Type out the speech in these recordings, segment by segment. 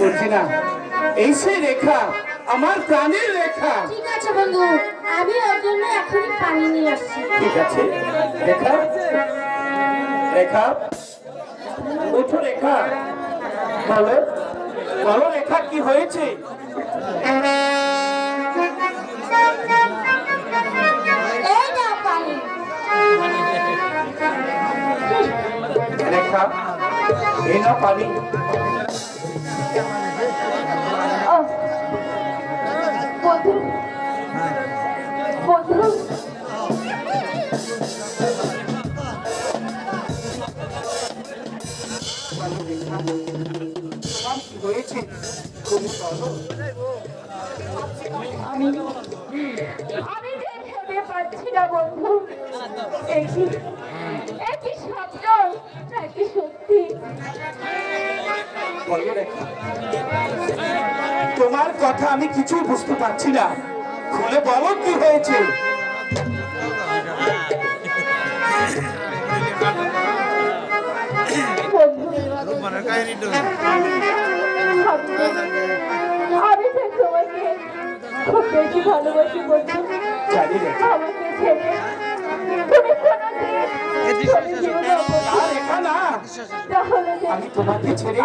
বলছি না। এই সে রেখা আমার প্রাণের রেখা। ঠিক আছে বন্ধু আমি ওর জন্য এখনই পানি নিয়ে আসছি। ঠিক আছে। রেখা? রেখা? ওঠো রেখা। বলো বলো রেখা কি হয়েছে? রেখা এই না পানি হয়েছে তুমি বলো আমি আমি ভেবে পাচ্ছি না বন্ধু তোমার কথা আমি কিছু বুঝতে পারছি না। খুলে বলো কি হয়েছে? বন্ধু মনের কাহিনীটা আমি তোমাকে খুব বেশি ভালোবাসি বন্ধু আমাকে ছেড়ে তুমি কোনোদিন চলে যেও না। আমি তোমাকে ছেড়ে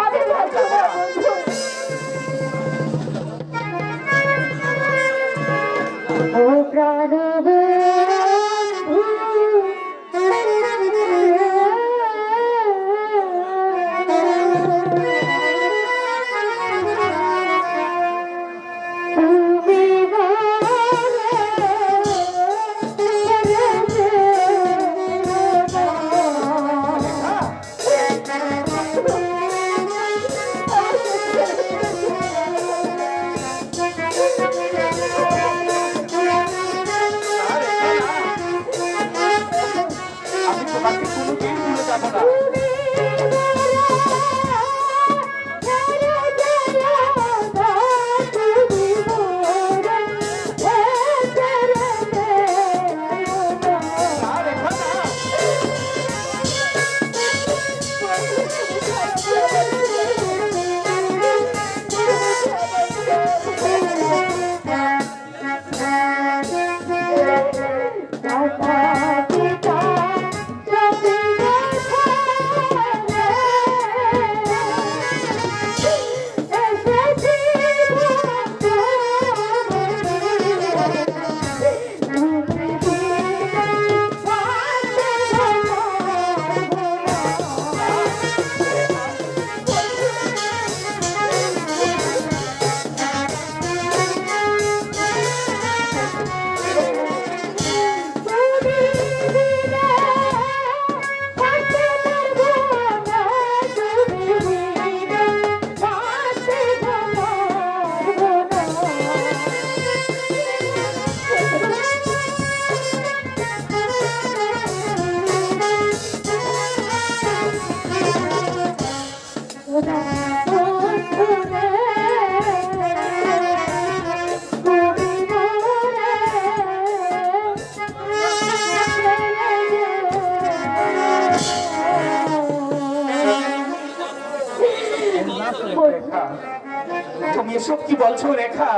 তুমি এসব কি বলছো রেখা?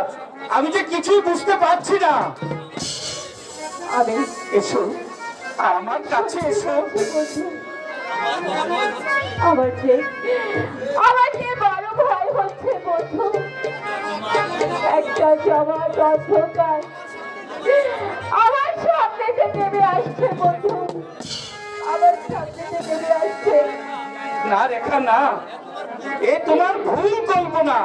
আমি যে কিছুই বুঝতে পারছি না। আমি এসো। আমার কাছে এসো। আমার যে আমার যে বড় ভয় হচ্ছে বন্ধু। একটা জমাট অন্ধকার। আমার সামনে যে নেমে আসছে বন্ধু। আমার সামনে যে নেমে আসছে। না রেখা না। এ তোমার ভুল কল্পনা।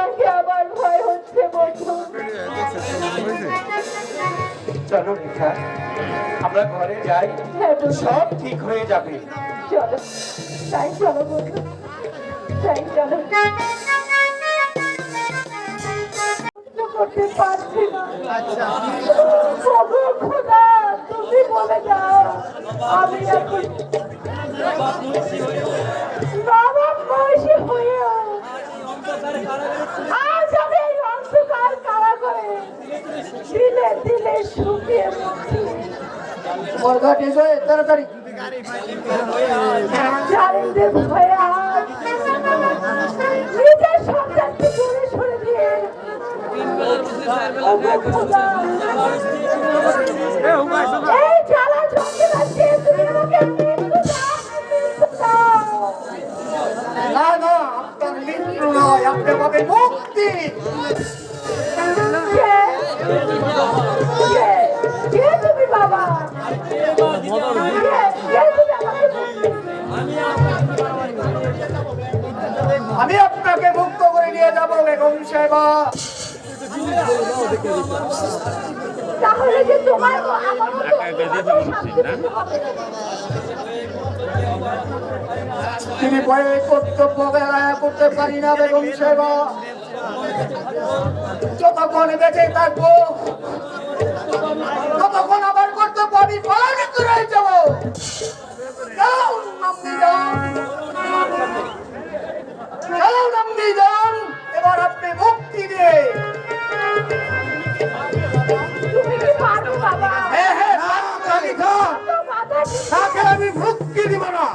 যে তোমাকে আমার ভয় হচ্ছে বন্ধু। চলো রেখা আমরা ঘরে যাই। হ্যাঁ সব ঠিক হয়ে যাবে। চলো। তাই চলো বন্ধু। তাই চলো। করতে পারছি না। খোদা তুমি বলে দাও আমি এখন বাবা বয়সী হয়েও আজ আমি এই অন্ধকার কারাগারে দিলে দিলে শুকিয়ে মরছি বরঘাট এসো তাড়াতাড়ি। জানেন ভয়া নিজের সন্তানকে দূরে সরে দিয়ে। এই জ্বালা যন্ত্রণা দিয়ে তুমি আমাকে মৃত্যু দাও, মৃত্যু দাও। না না আপনার মৃত্যু নয় আপনি পাবেন মুক্তি। বেগম তাহলে যে তোমার। তিনি ভয়ে কর্তব্য বেলায় করতে পারি না বেগম সাহেবা। যতক্ষণ বেঁচে থাকব ততক্ষণ আমার কর্তব্য আমি পালন করে যাব। যাও, আপনি যান। এবার আপনি মুক্তি দিয়ে তাকে আমি মুক্তি দিব না।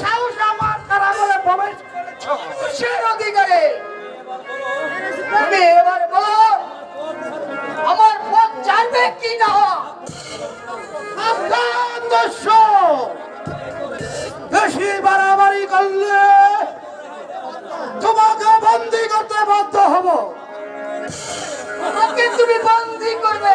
সাহস আমার তারা বলে প্রবেশ করেছ? কিসের অধিকারে। তুমি এবার বলো। পথ জানবে কি না? আপনার দোষ বেশি বাড়াবাড়ি করলে তোমাকে বন্দি করতে বাধ্য হব। আমাকে তুমি বন্দি করবে।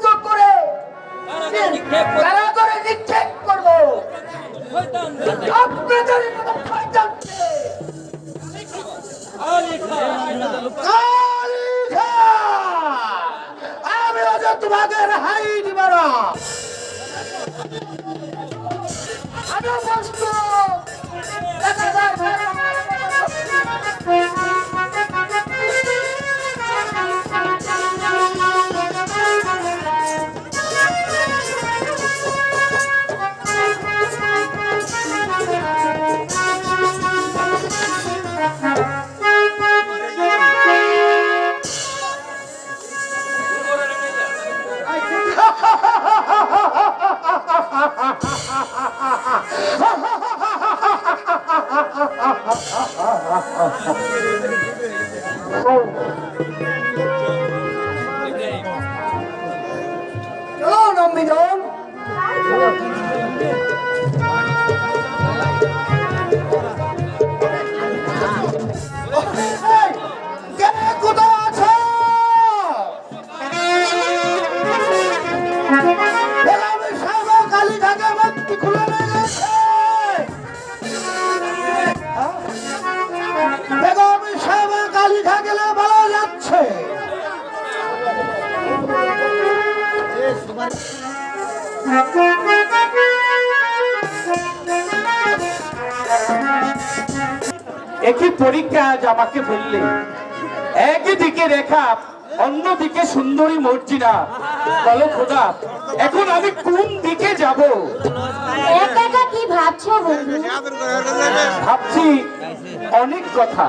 কারা করে আমি ওদের তোমাকে রেহাই দিব না। আমি চলো নম্বিজন এই, একই পরীক্ষা আজ আমাকে ফেললে একদিকে রেখা অন্যদিকে সুন্দরী মর্জিনা। বলো খোদা এখন আমি কোন দিকে যাব? কি ভাবছ ভাবছি অনেক কথা।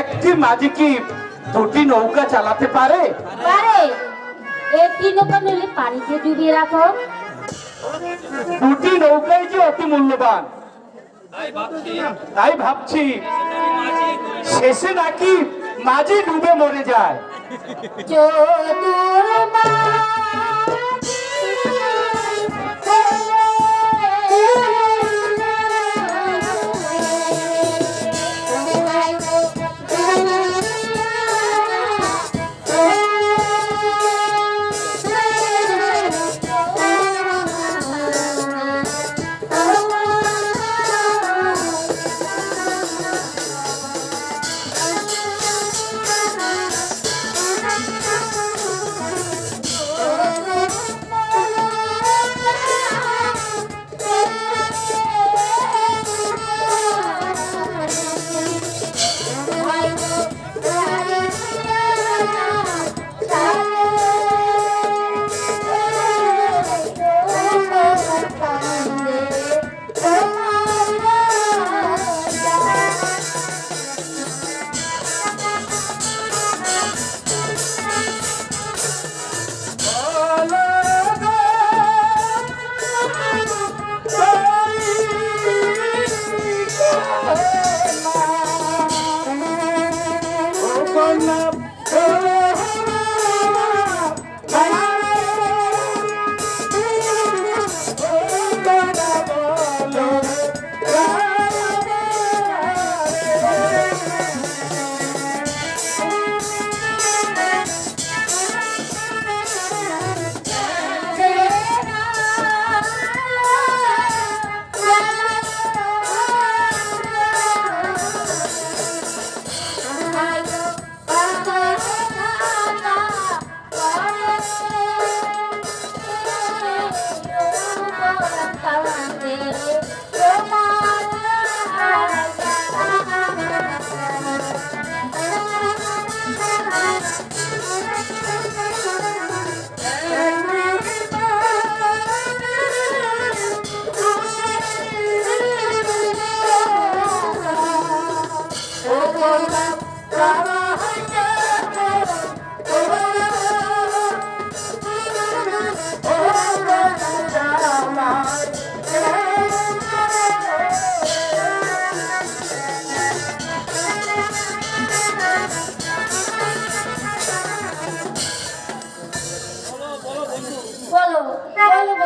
একটি মাঝি কি দুটি নৌকা চালাতে পারে? পারে। একটি নৌকা নিলে পানিতে ডুবিয়ে রাখো। দুটি নৌকাই যে অতি মূল্যবান। তাই ভাবছি শেষে নাকি মাঝে ডুবে মরে যায়। চতুর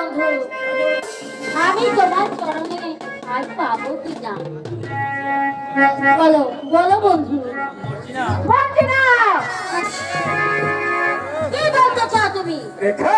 বন্ধু। আমি তোমার চরণে আজ পাবো কি না? বলো বলো বন্ধু। কি বলতে চাও তুমি? রেখা!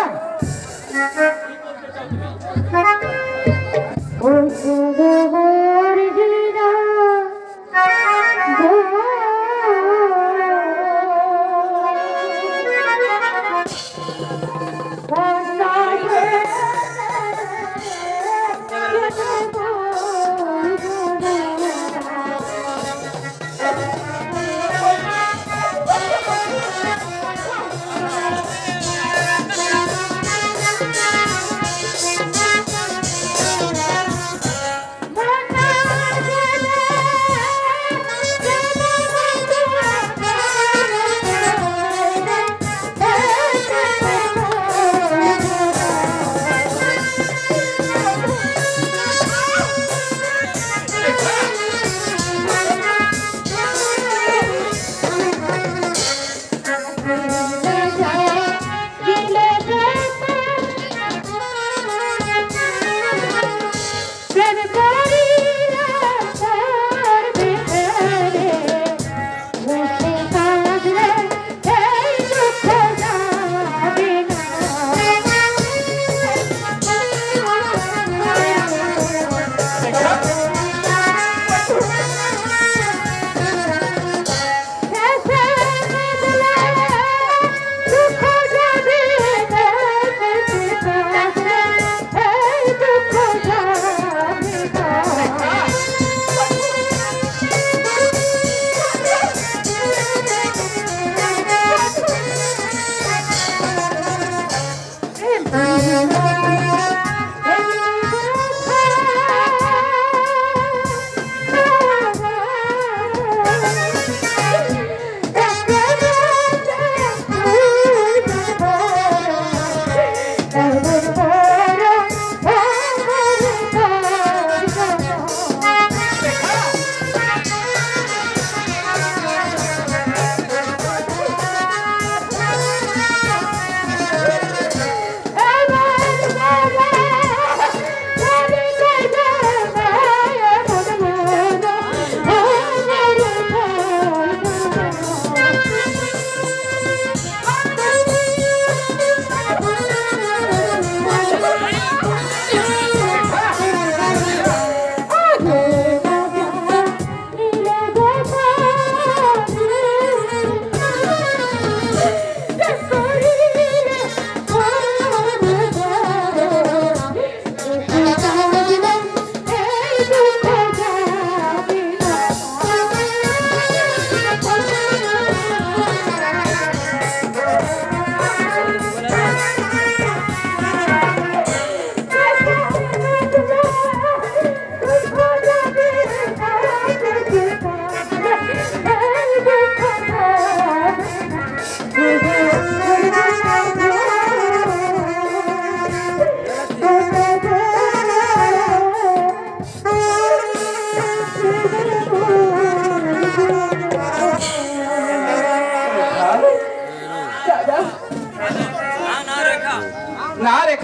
Thank you.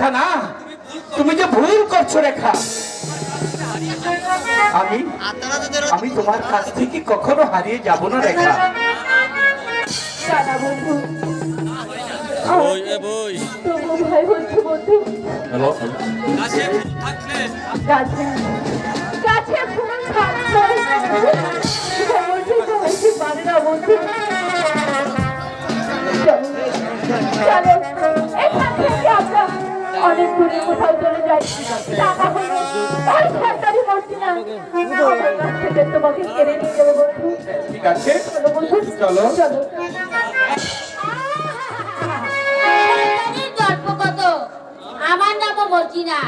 রেখা না তুমি যে ভুল করছ রেখা আমি আমি তোমার কাছ থেকে কখনো হারিয়ে যাব না রেখা গাছে ফুল থাকলে থেকে তোমাকে কেড়ে নিয়ে যাব বন্ধু। ঠিক আছে। চলো বন্ধু। চলো। চলো। শয়তানির গল্প কত? আমার নামও বলছি না।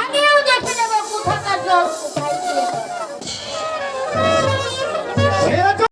আমিও দেখে নেব কোথাকার জল কোথায়।